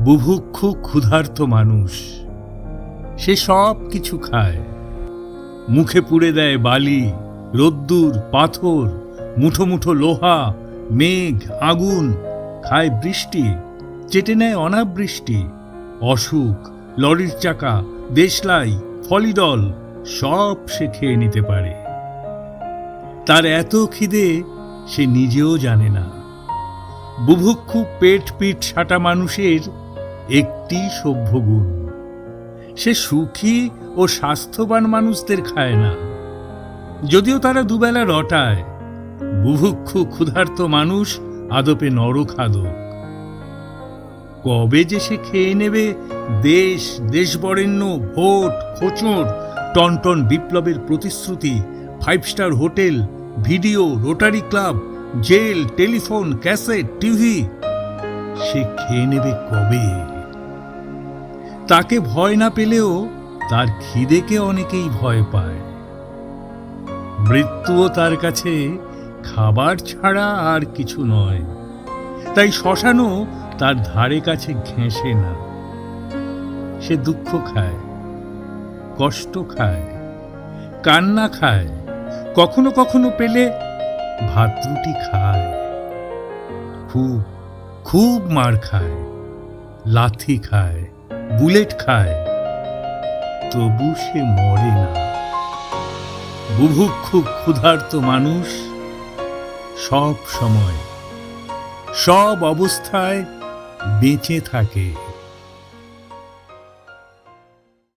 বুভুক্ষু ক্ষুধার্ত মানুষ। সে সব কিছু খায়। মুখে পুড়ে দেয় বালি, রোদ্দুর, পাথর, মুঠো মুঠো লোহা, মেঘ, আগুন, খায় বৃষ্টি, চেটে নেয় অনাবৃষ্টি, অসুখ, লরির চাকা, দেশলাই, ফলিডল, সব সে খেয়ে নিতে পারে। তার এত খিদে সে নিজেও জানে না। বুভুক্ষু পেট পিঠ সাটা মানুষের একটি সভ্য গুণ। সে সুখী ও স্বাস্থ্যবান মানুষদের খায় না। যদিও তারা দুবেলা রটায়, বুভুক্ষু ক্ষুধার্ত মানুষ আদপে নরখাদক কবে যে সে খেয়ে নেবে, দেশ, দেশবরেণ্য, ভোট খোঁচড় টনটন বিপ্লবের প্রতিশ্রুতি, five star hotel, video, rotary club jail, telephone, cassette, TV, সে খেয়ে নেবে কবে? তাকে ভয় না পেলেও তার খিদেকে অনেকেই ভয় পায়। মৃত্যুও তার কাছে খাবার ছাড়া আর কিছু নয়। তাই শ্মশানও তার ধারে কাছে ঘেঁষে না। সে দুঃখ খায়, কষ্ট খায়, কান্না খায়, কখনো কখনো পেলে ভাত রুটি খায়। খুব খুব মার খায়। লাথি খায়, বুলেট খায়। তবু সে মরে না। বুভুক্ষু ক্ষুধার্ত মানুষ। সব সময়, সব অবস্থায় বেঁচে থাকে।